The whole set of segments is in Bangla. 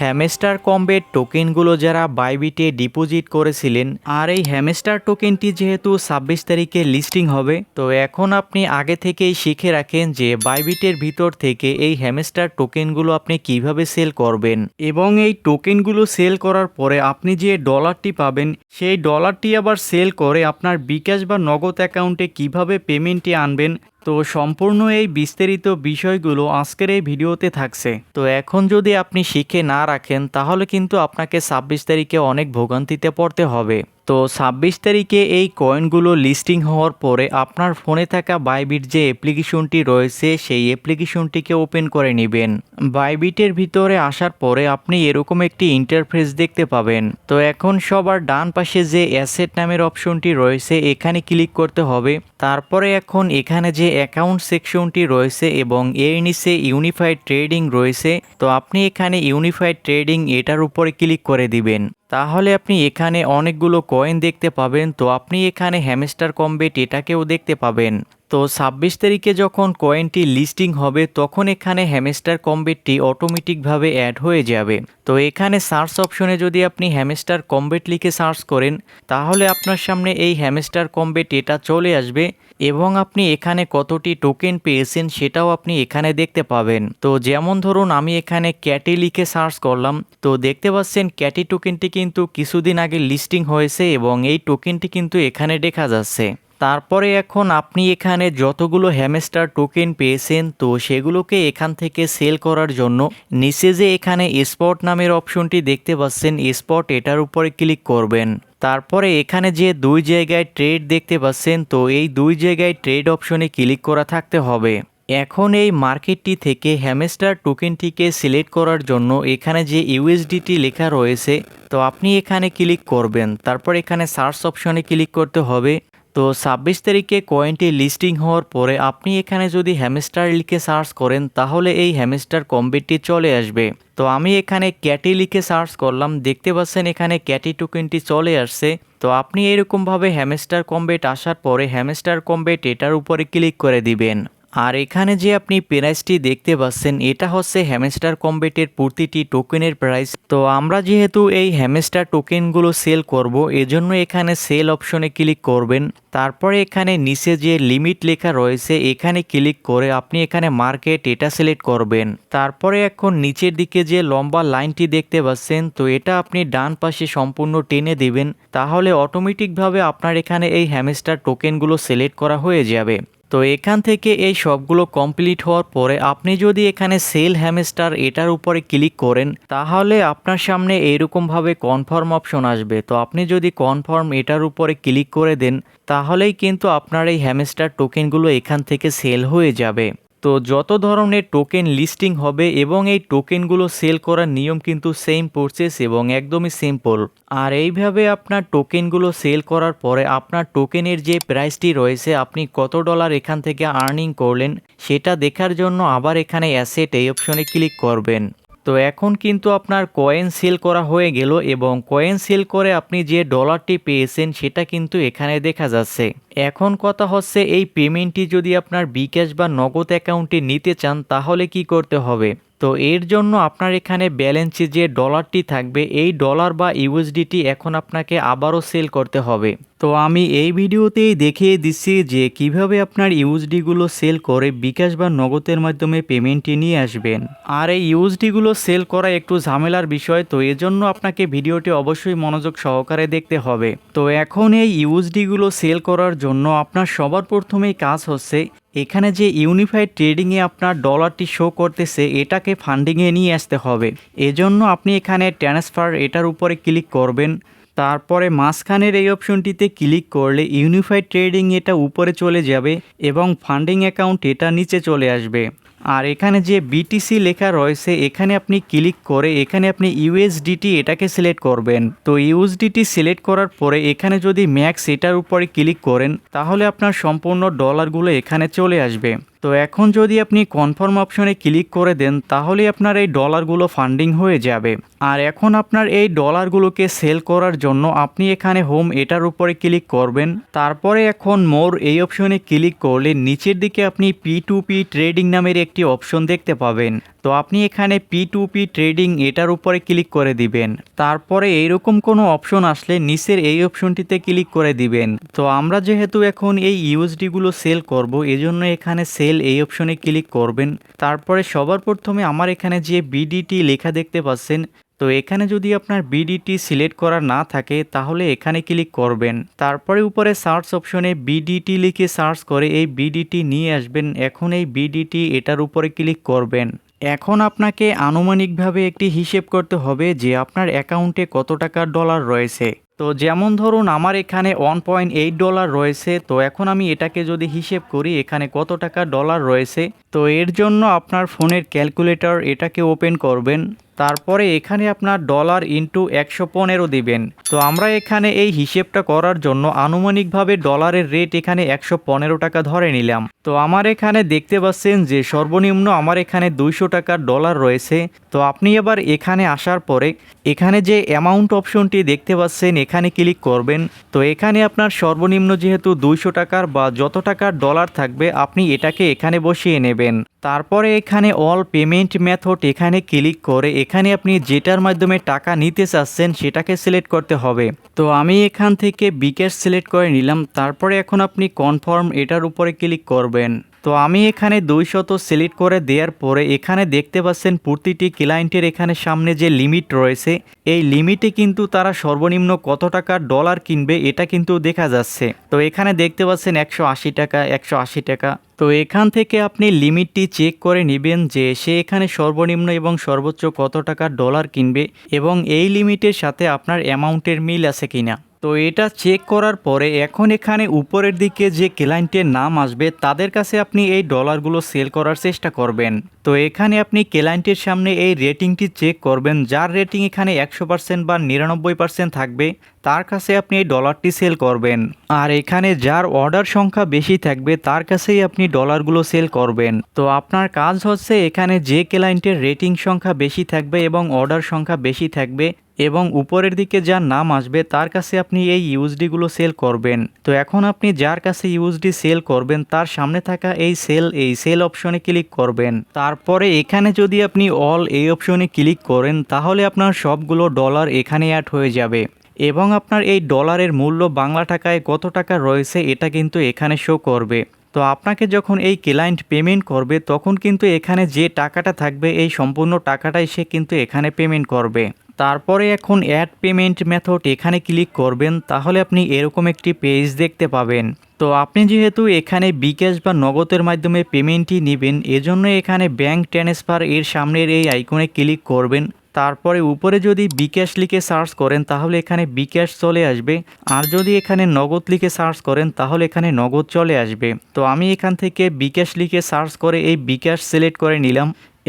হ্যামেস্টার কম্বের টোকেনগুলো যারা বাইবিটে ডিপোজিট করেছিলেন, আর এই হ্যামেস্টার টোকেনটি যেহেতু ছাব্বিশ তারিখে লিস্টিং হবে, তো এখন আপনি আগে থেকেই শিখে রাখেন যে বাইবিটের ভিতর থেকে এই হ্যামেস্টার টোকেনগুলো আপনি কীভাবে সেল করবেন। এবং এই টোকেনগুলো সেল করার পরে আপনি যে ডলারটি পাবেন, সেই ডলারটি আবার সেল করে আপনার বিকাশ বা নগদ অ্যাকাউন্টে কীভাবে পেমেন্টটি আনবেন তো সম্পূর্ণ এই বিস্তারিত বিষয়গুলো আজকের এই ভিডিওতে থাকছে। তো এখন যদি আপনি শিখে না রাখেন, তাহলে কিন্তু আপনাকে ছাব্বিশ তারিখে অনেক ভোগান্তিতে পড়তে হবে। তো ছাব্বিশ তারিখে এই কয়েনগুলো লিস্টিং হওয়ার পরে আপনার ফোনে থাকা বাইবিট যে অ্যাপ্লিকেশনটি রয়েছে, সেই অ্যাপ্লিকেশনটিকে ওপেন করে নেবেন। বাইবিটের ভিতরে আসার পরে আপনি এরকম একটি ইন্টারফেস দেখতে পাবেন। তো এখন সবার ডান পাশে যে অ্যাসেট নামের অপশনটি রয়েছে, এখানে ক্লিক করতে হবে। তারপরে এখন এখানে যে অ্যাকাউন্ট সেকশনটি রয়েছে এবং এর নিচে ইউনিফাইড ট্রেডিং রয়েছে, তো আপনি এখানে ইউনিফাইড ট্রেডিং এটার উপরে ক্লিক করে দিবেন। তাহলে আপনি এখানে অনেকগুলো কয়েন দেখতে পাবেন, তো আপনি এখানে হ্যামস্টার কম্বেট এটাকেও দেখতে পাবেন। তো ছাব্বিশ তারিখে যখন কয়েনটি লিস্টিং হবে, তখন এখানে হ্যামস্টার কম্বেটটি অটোমেটিকভাবে অ্যাড হয়ে যাবে। তো এখানে সার্চ অপশনে যদি আপনি হ্যামস্টার কম্বেট লিখে সার্চ করেন, তাহলে আপনার সামনে এই হ্যামস্টার কম্বেট এটা চলে আসবে এবং আপনি এখানে কতটি টোকেন পেয়েছেন সেটাও আপনি এখানে দেখতে পাবেন। তো যেমন ধরুন, আমি এখানে ক্যাটি লিখে সার্চ করলাম। তো দেখতে পাচ্ছেন ক্যাটি টোকেনটি কিন্তু কিছুদিন আগে লিস্টিং হয়েছে এবং এই টোকেনটি কিন্তু এখানে দেখা যাচ্ছে। তারপরে এখন আপনি এখানে যতগুলো হ্যামেস্টার টোকেন পেয়েছেন, তো সেগুলোকে এখান থেকে সেল করার জন্য নিচে যে এখানে স্পট নামের অপশনটি দেখতে পাচ্ছেন স্পট এটার উপরে ক্লিক করবেন। তারপরে এখানে যে দুই জায়গায় ট্রেড দেখতে পাচ্ছেন, তো এই দুই জায়গায় ট্রেড অপশনে ক্লিক করা থাকতে হবে। এখন এই মার্কেটটি থেকে হ্যামেস্টার টোকেনটিকে সিলেক্ট করার জন্য এখানে যে ইউএসডিটি লেখা রয়েছে, তো আপনি এখানে ক্লিক করবেন। তারপর এখানে সার্চ অপশনে ক্লিক করতে হবে। তো ছাব্বিশ তারিখে কয়েনটি লিস্টিং হওয়ার পরে আপনি এখানে যদি হ্যামস্টার লিখে সার্চ করেন, তাহলে এই হ্যামস্টার কম্বেটটি চলে আসবে। তো আমি এখানে ক্যাটি লিখে সার্চ করলাম, দেখতে পাচ্ছেন এখানে ক্যাটি টোকেনটি চলে আসছে। তো আপনি এরকমভাবে হ্যামস্টার কম্বেট আসার পরে হ্যামস্টার কম্বেট এটার উপরে ক্লিক করে দিবেন। আর এখানে যে আপনি প্রাইসটি দেখতে পাচ্ছেন, এটা হচ্ছে হ্যামেস্টার কম্বেটের প্রতিটি টোকেনের প্রাইস তো আমরা যেহেতু এই হ্যামেস্টার টোকেনগুলো সেল করব, এজন্য এখানে সেল অপশনে ক্লিক করবেন। তারপরে এখানে নিচে যে লিমিট লেখা রয়েছে, এখানে ক্লিক করে আপনি এখানে মার্কেট এটা সিলেক্ট করবেন। তারপরে এখন নিচের দিকে যে লম্বা লাইনটি দেখতে পাচ্ছেন, তো এটা আপনি ডান পাশে সম্পূর্ণ টেনে দেবেন। তাহলে অটোমেটিকভাবে আপনার এখানে এই হ্যামেস্টার টোকেনগুলো সিলেক্ট করা হয়ে যাবে। তো এখান থেকে এই সবগুলো কমপ্লিট হওয়ার পরে আপনি যদি এখানে সেল হ্যামস্টার এটার উপরে ক্লিক করেন, তাহলে আপনার সামনে এইরকমভাবে কনফার্ম অপশন আসবে। তো আপনি যদি কনফার্ম এটার উপরে ক্লিক করে দেন, তাহলেই কিন্তু আপনার এই হ্যামস্টার টোকেনগুলো এখান থেকে সেল হয়ে যাবে। তো যত ধরনের টোকেন লিস্টিং হবে এবং এই টোকেনগুলো সেল করার নিয়ম কিন্তু সেম প্রসেস এবং একদমই সিম্পল আর এইভাবে আপনার টোকেনগুলো সেল করার পরে আপনার টোকেনের যে প্রাইসটি রয়েছে, আপনি কত ডলার এখান থেকে আর্নিং করলেন, সেটা দেখার জন্য আবার এখানে অ্যাসেট এই অপশনে ক্লিক করবেন। তো এখন কিন্তু আপনার কয়েন সেল করা হয়ে গেল এবং কয়েন সেল করে আপনি যে ডলারটি পেয়েছেন সেটা কিন্তু এখানে দেখা যাচ্ছে। এখন কথা হচ্ছে এই পেমেন্টটি যদি আপনার বিকাশ বা নগদ অ্যাকাউন্টে নিতে চান তাহলে কি করতে হবে? তো এর জন্য আপনার এখানে ব্যালেন্সে যে ডলারটি থাকবে, এই ডলার বা ইউএসডিটি এখন আপনাকে আবারও সেল করতে হবে। তো আমি এই ভিডিওতেই দেখিয়ে দিচ্ছি যে কীভাবে আপনার ইউএসডিগুলো সেল করে বিকাশ বা নগদের মাধ্যমে পেমেন্টটি নিয়ে আসবেন। আর এই ইউএসডিগুলো সেল করা একটু ঝামেলার বিষয়, তো এজন্য আপনাকে ভিডিওটি অবশ্যই মনোযোগ সহকারে দেখতে হবে। তো এখন এই ইউএসডিগুলো সেল করার জন্য আপনার সবার প্রথমেই কাজ হচ্ছে এখানে যে ইউনিফাইড ট্রেডিংয়ে আপনার ডলারটি শো করতেছে, এটাকে ফান্ডিংয়ে নিয়ে আসতে হবে। এজন্য আপনি এখানে ট্রান্সফার এটার উপরে ক্লিক করবেন। তারপরে মাঝখানের এই অপশনটিতে ক্লিক করলে ইউনিফাইড ট্রেডিং এটা উপরে চলে যাবে এবং ফান্ডিং অ্যাকাউন্ট এটা নিচে চলে আসবে। আর এখানে যে বিটিসি লেখা রয়েছে, এখানে আপনি ক্লিক করে এখানে আপনি ইউএসডিটি এটাকে সিলেক্ট করবেন। তো ইউএসডিটি সিলেক্ট করার পরে এখানে যদি ম্যাক্স এটার উপরে ক্লিক করেন, তাহলে আপনার সম্পূর্ণ ডলারগুলো এখানে চলে আসবে। তো এখন যদি আপনি কনফার্ম অপশনে ক্লিক করে দেন, তাহলে আপনার এই ডলারগুলো ফান্ডিং হয়ে যাবে। আর এখন আপনার এই ডলারগুলোকে সেল করার জন্য আপনি এখানে হোম এটার উপরে ক্লিক করবেন। তারপরে এখন মোর এই অপশনে ক্লিক করলে নিচের দিকে আপনি পি টু পি ট্রেডিং নামের একটি অপশন দেখতে পাবেন। তো আপনি এখানে পি টু পি ট্রেডিং এটার উপরে ক্লিক করে দিবেন। তারপরে এইরকম কোনো অপশন আসলে নিচের এই অপশনটিতে ক্লিক করে দিবেন। তো আমরা যেহেতু এখন এই ইউএসডিগুলো সেল করব, এজন্য এখানে সেল এই অপশনে ক্লিক করবেন। তারপরে সবার প্রথমে আমার এখানে যে বিডিটি লেখা দেখতে পাচ্ছেন, তো এখানে যদি আপনার বিডিটি সিলেক্ট করা না থাকে, তাহলে এখানে ক্লিক করবেন। তারপরে উপরে সার্চ অপশনে বিডিটি লিখে সার্চ করে এই বিডিটি নিয়ে আসবেন। এখন এই বিডিটি এটার উপরে ক্লিক করবেন। এখন আপনাকে আনুমানিকভাবে একটি হিসেব করতে হবে যে আপনার অ্যাকাউন্টে কত টাকার ডলার রয়েছে। তো যেমন ধরুন আমার এখানে ওয়ান পয়েন্ট এইট ডলার রয়েছে, তো এখন আমি এটাকে যদি হিসেব করি, এখানে কত টাকা ডলার রয়েছে, তো এর জন্য আপনার ফোনের ক্যালকুলেটর এটাকে ওপেন করবেন। তারপরে এখানে আপনার ডলার ইন্টু একশো পনেরো দিবেন। তো আমরা এখানে এই হিসেবটা করার জন্য আনুমানিকভাবে ডলারের রেট এখানে একশো পনেরো টাকা ধরে নিলাম। তো আমার এখানে দেখতে পাচ্ছেন যে সর্বনিম্ন আমার এখানে দুইশো টাকার ডলার রয়েছে। তো আপনি এবার এখানে আসার পরে এখানে যে অ্যামাউন্ট অপশনটি দেখতে পাচ্ছেন, এখানে ক্লিক করবেন। তো এখানে আপনার সর্বনিম্ন যেহেতু দুইশো টাকার বা যত টাকার ডলার থাকবে, আপনি এটাকে এখানে বসিয়ে নেবেন। তারপরে এখানে অল পেমেন্ট মেথড এখানে ক্লিক করে এখানে আপনি যেটার মাধ্যমে টাকা নিতে চাচ্ছেন সেটাকে সিলেক্ট করতে হবে। তো আমি এখান থেকে বিকেশ সিলেক্ট করে নিলাম। তারপরে এখন আপনি কনফার্ম এটার উপরে ক্লিক করবেন। তো আমি এখানে দুই শত সিলেক্ট করে দেওয়ার পরে এখানে দেখতে পাচ্ছেন প্রতিটি ক্লায়েন্টের এখানে সামনে যে লিমিট রয়েছে, এই লিমিটে কিন্তু তারা সর্বনিম্ন কত টাকার ডলার কিনবে এটা কিন্তু দেখা যাচ্ছে। তো এখানে দেখতে পাচ্ছেন একশো আশি টাকা, একশো আশি টাকা। তো এখান থেকে আপনি লিমিটটি চেক করে নেবেন যে সে এখানে সর্বনিম্ন এবং সর্বোচ্চ কত টাকার ডলার কিনবে এবং এই লিমিটের সাথে আপনার অ্যামাউন্টের মিল আছে কিনা। তো এটা চেক করার পরে এখন এখানে উপরের দিকে যে ক্লায়েন্টের নাম আসবে, তাদের কাছে আপনি এই ডলারগুলো সেল করার চেষ্টা করবেন। তো এখানে আপনি ক্লায়েন্টের সামনে এই রেটিংটি চেক করবেন, যার রেটিং এখানে একশো পার্সেন্ট বা নিরানব্বই পার্সেন্ট থাকবে। তার কাছে আপনি এই ডলারটি সেল করবেন। আর এখানে যার অর্ডার সংখ্যা বেশি থাকবে, তার কাছেই আপনি ডলারগুলো সেল করবেন। তো আপনার কাজ হচ্ছে এখানে যে ক্লায়েন্টের রেটিং সংখ্যা বেশি থাকবে এবং অর্ডার সংখ্যা বেশি থাকবে এবং উপরের দিকে যার নাম আসবে, তার কাছে আপনি এই ইউএসডিগুলো সেল করবেন। তো এখন আপনি যার কাছে ইউএসডি সেল করবেন, তার সামনে থাকা এই সেল এই সেল অপশনে ক্লিক করবেন। তারপরে এখানে যদি আপনি অল এই অপশনে ক্লিক করেন, তাহলে আপনার সবগুলো ডলার এখানে অ্যাড হয়ে যাবে। এবং আপনার এই ডলারের মূল্য বাংলা টাকায় কত টাকা রয়েছে এটা কিন্তু এখানে শো করবে। তো আপনাকে যখন এই ক্লায়েন্ট পেমেন্ট করবে, তখন কিন্তু এখানে যে টাকাটা থাকবে, এই সম্পূর্ণ টাকাটাই সে কিন্তু এখানে পেমেন্ট করবে। তারপরে এখন অ্যাড পেমেন্ট মেথড এখানে ক্লিক করবেন, তাহলে আপনি এরকম একটি পেজ দেখতে পাবেন। তো আপনি যেহেতু এখানে বিকাশ বা নগদের মাধ্যমে পেমেন্টই নেবেন, এজন্য এখানে ব্যাংক ট্রান্সফার এর সামনের এই আইকনে ক্লিক করবেন। তারপরে উপরে যদি বিকাশ লিখে সার্চ করেন, তাহলে এখানে বিকাশ চলে আসবে। আর যদি এখানে নগদ লিখে সার্চ করেন, তাহলে এখানে নগদ চলে আসবে। তো আমি এখান থেকে বিকাশ লিখে সার্চ করে এই বিকাশ সিলেক্ট করে নিলাম।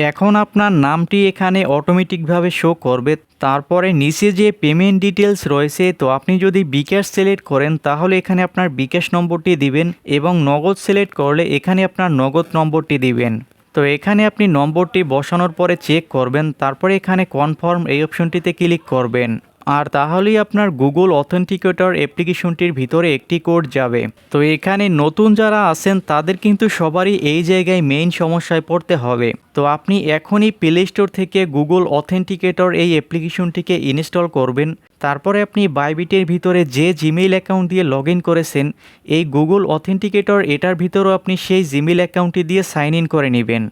এখন আপনার নামটি এখানে অটোমেটিকভাবে শো করবে। তারপরে নিচে যে পেমেন্ট ডিটেলস রয়েছে, তো আপনি যদি বিকাশ সিলেক্ট করেন, তাহলে এখানে আপনার বিকাশ নম্বরটি দিবেন এবং নগদ সিলেক্ট করলে এখানে আপনার নগদ নম্বরটি দিবেন। তো এখানে আপনি নম্বরটি বসানোর পরে চেক করবেন, তারপরে এখানে কনফার্ম এই অপশনটিতে ক্লিক করবেন। আর তাহলেই আপনার গুগল অথেন্টিকেটর অ্যাপ্লিকেশনটির ভিতরে একটি কোড যাবে। তো এখানে নতুন যারা আছেন, তাদের কিন্তু সবারই এই জায়গায় মেইন সমস্যায় পড়তে হবে। তো আপনি এখনই প্লে স্টোর থেকে গুগল অথেন্টিকেটর এই অ্যাপ্লিকেশনটিকে ইনস্টল করবেন। তারপরে আপনি বাইবিটের ভিতরে যে জিমেইল অ্যাকাউন্ট দিয়ে লগ ইন করেছেন, এই গুগল অথেন্টিকেটর এটার ভিতরেও আপনি সেই জিমেইল অ্যাকাউন্টটি দিয়ে সাইন ইন করে নেবেন।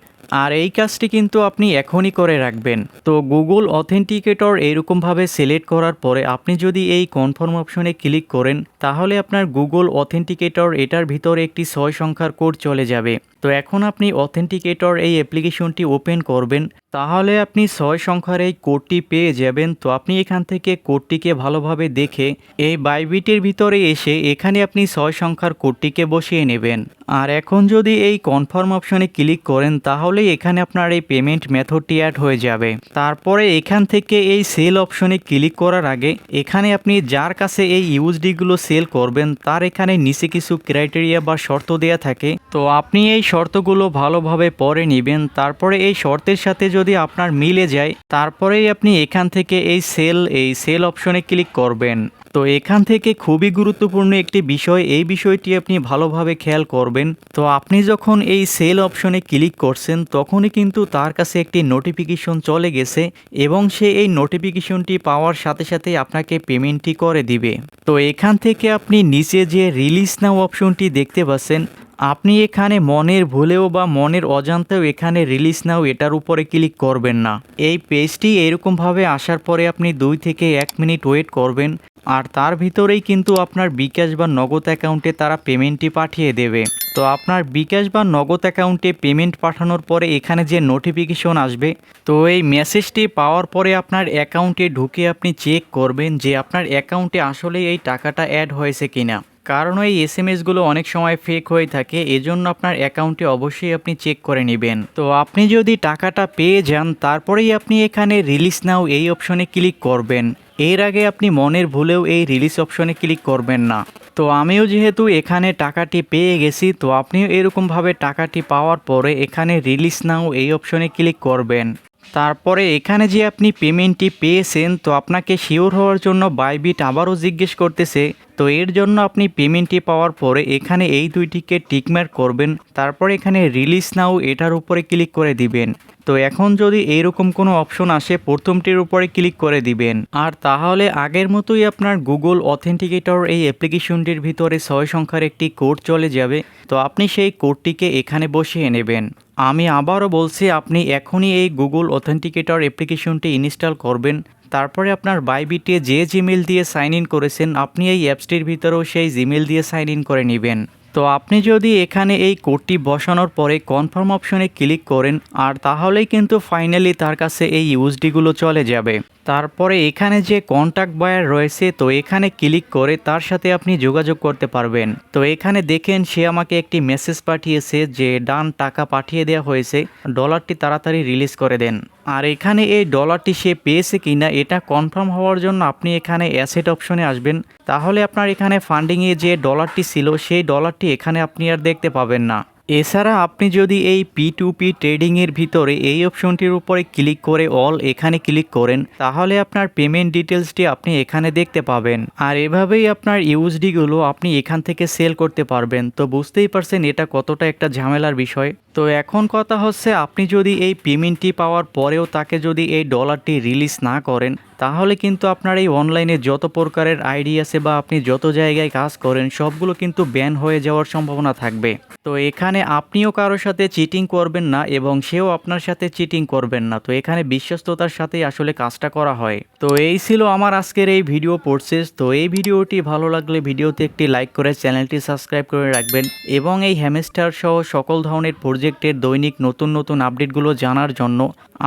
আর এই কাজটি কিন্তু আপনি এখনই করে রাখবেন। তো গুগল অথেন্টিকেটর এরকমভাবে সিলেক্ট করার পরে আপনি যদি এই কনফার্ম অপশনে ক্লিক করেন, তাহলে আপনার গুগল অথেন্টিকেটর এটার ভিতরে একটি ছয় সংখ্যার কোড চলে যাবে। তো এখন আপনি অথেন্টিকেটর এই অ্যাপ্লিকেশনটি ওপেন করবেন, তাহলে আপনি ছয় সংখ্যার এই কোডটি পেয়ে যাবেন। তো আপনি এখান থেকে কোডটিকে ভালোভাবে দেখে এই বাইবিটের ভিতরে এসে এখানে আপনি ছয় সংখ্যার কোডটিকে বসিয়ে নেবেন। আর এখন যদি এই কনফার্ম অপশনে ক্লিক করেন, তাহলেই এখানে আপনার এই পেমেন্ট মেথডটি অ্যাড হয়ে যাবে। তারপরে এখান থেকে এই সেল অপশনে ক্লিক করার আগে এখানে আপনি যার কাছে এই ইউএসডিগুলো সেল করবেন, তার এখানে নিচে কিছু ক্রাইটেরিয়া বা শর্ত দেয়া থাকে। তো আপনি এই শর্তগুলো ভালোভাবে পরে নেবেন, তারপরে এই শর্তের সাথে যদি আপনার মিলে যায়, তারপরেই আপনি এখান থেকে এই সেল এই সেল অপশনে ক্লিক করবেন। তো এখান থেকে খুবই গুরুত্বপূর্ণ একটি বিষয়, এই বিষয়টি আপনি ভালোভাবে খেয়াল করবেন। তো আপনি যখন এই সেল অপশনে ক্লিক করছেন, তখনই কিন্তু তার কাছে একটি নোটিফিকেশন চলে গেছে এবং সে এই নোটিফিকেশনটি পাওয়ার সাথে সাথে আপনাকে পেমেন্টটি করে দিবে। তো এখান থেকে আপনি নিচে যে রিলিজ নাও অপশনটি দেখতে পাচ্ছেন আপনি এখানে মনের ভুলেও বা মনের অজান্তেও এখানে রিলিজ নাও, এটার উপরে ক্লিক করবেন না। এই পেজটি এরকমভাবে আসার পরে আপনি দুই থেকে এক মিনিট ওয়েট করবেন, আর তার ভিতরেই কিন্তু আপনার বিকাশ বা নগদ অ্যাকাউন্টে তারা পেমেন্টটি পাঠিয়ে দেবে। তো আপনার বিকাশ বা নগদ অ্যাকাউন্টে পেমেন্ট পাঠানোর পরে এখানে যে নোটিফিকেশন আসবে, তো এই মেসেজটি পাওয়ার পরে আপনার অ্যাকাউন্টে ঢুকে আপনি চেক করবেন যে আপনার অ্যাকাউন্টে আসলে এই টাকাটা অ্যাড হয়েছে কিনা। কারণ ওই এস এম এসগুলো অনেক সময় ফেক হয়ে থাকে, এজন্য আপনার অ্যাকাউন্টে অবশ্যই আপনি চেক করে নেবেন। তো আপনি যদি টাকাটা পেয়ে যান, তারপরেই আপনি এখানে রিলিজ নাও এই অপশনে ক্লিক করবেন। এর আগে আপনি মনের ভুলেও এই রিলিজ অপশনে ক্লিক করবেন না। তো আমিও যেহেতু এখানে টাকাটি পেয়ে গেছি, তো আপনিও এরকমভাবে টাকাটি পাওয়ার পরে এখানে রিলিজ নাও এই অপশনে ক্লিক করবেন। তারপরে এখানে যে আপনি পেমেন্টটি পেয়েছেন, তো আপনাকে শিওর হওয়ার জন্য বাইবিট আবারও জিজ্ঞেস করতেছে, তো এর জন্য আপনি পেমেন্টটি পাওয়ার পরে এখানে এই দুইটিকে টিকমার্ক করবেন, তারপর এখানে রিলিজ নাও এটার উপরে ক্লিক করে দিবেন। তো এখন যদি এইরকম কোনো অপশন আসে, প্রথমটির উপরে ক্লিক করে দিবেন। আর তাহলে আগের মতোই আপনার গুগল অথেন্টিকেটর এই অ্যাপ্লিকেশনটির ভিতরে ছয় সংখ্যার একটি কোড চলে যাবে, তো আপনি সেই কোডটিকে এখানে বসিয়ে নেবেন। আমি আবারও বলছি, আপনি এখনই এই গুগল অথেন্টিকেটর অ্যাপ্লিকেশনটি ইনস্টল করবেন। তারপরে আপনার বাইবিটে যে জিমেল দিয়ে সাইন ইন করেছেন, আপনি এই অ্যাপসটির ভিতরেও সেই জিমেল দিয়ে সাইন ইন করে নেবেন। তো আপনি যদি এখানে এই কোডটি বসানোর পরে কনফার্ম অপশনে ক্লিক করেন, আর তাহলেই কিন্তু ফাইনালি তার কাছে এই ইউএসডিগুলো চলে যাবে। তারপরে এখানে যে কন্ট্যাক্ট বায়ার রয়েছে, তো এখানে ক্লিক করে তার সাথে আপনি যোগাযোগ করতে পারবেন। তো এখানে দেখেন সে আমাকে একটি মেসেজ পাঠিয়েছে যে, ডান টাকা পাঠিয়ে দেওয়া হয়েছে ডলারটি তাড়াতাড়ি রিলিজ করে দেন। আর এখানে এই ডলারটি সে পেয়েছে কি না এটা কনফার্ম হওয়ার জন্য আপনি এখানে অ্যাসেট অপশনে আসবেন। তাহলে আপনার এখানে ফান্ডিংয়ে যে ডলারটি ছিল, সেই ডলারটি এখানে আপনি আর দেখতে পাবেন না। এছাড়া আপনি যদি এই পি টু পি ট্রেডিংয়ের ভিতরে এই অপশনটির উপরে ক্লিক করে অল এখানে ক্লিক করেন, তাহলে আপনার পেমেন্ট ডিটেলসটি আপনি এখানে দেখতে পাবেন। আর এভাবেই আপনার ইউএসডিগুলো আপনি এখান থেকে সেল করতে পারবেন। তো বুঝতেই পারছেন এটা কতটা একটা ঝামেলার বিষয়। তো এখন কথা হচ্ছে, আপনি যদি এই পেমেন্টটি পাওয়ার পরেও তাকে যদি এই ডলারটি রিলিজ না করেন তাহলে কিন্তু আপনার এই অনলাইনে যত প্রকারের আইডি আছে বা আপনি যত জায়গায় কাজ করেন, সবগুলো কিন্তু ব্যান হয়ে যাওয়ার সম্ভাবনা থাকবে। তো এখানে আপনিও কারোর সাথে চিটিং করবেন না এবং সেও আপনার সাথে চিটিং করবেন না। তো এখানে বিশ্বস্ততার সাথে আসলে কাজটা করা হয়। তো এই ছিল আমার আজকের এই ভিডিও প্রসেস তো এই ভিডিওটি ভালো লাগলে ভিডিওতে একটি লাইক করে চ্যানেলটি সাবস্ক্রাইব করে রাখবেন এবং এই হ্যামস্টার সহ সকল ধরনের প্রজেক্টের দৈনিক নতুন নতুন আপডেটগুলো জানার জন্য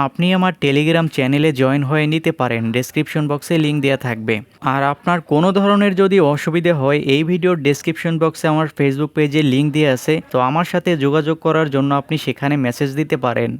আপনি আমার টেলিগ্রাম চ্যানেলে জয়েন হয়ে নিতে পারেন। ডেসক্রিপশন বক্সে লিঙ্ক দেওয়া থাকবে। আর আপনার কোনো ধরনের যদি অসুবিধে হয়, এই ভিডিওর ডেসক্রিপশন বক্সে আমার ফেসবুক পেজে লিঙ্ক দিয়ে আছে। তো আমার সাথে যোগাযোগ করার জন্য আপনি সেখানে মেসেজ দিতে পারেন।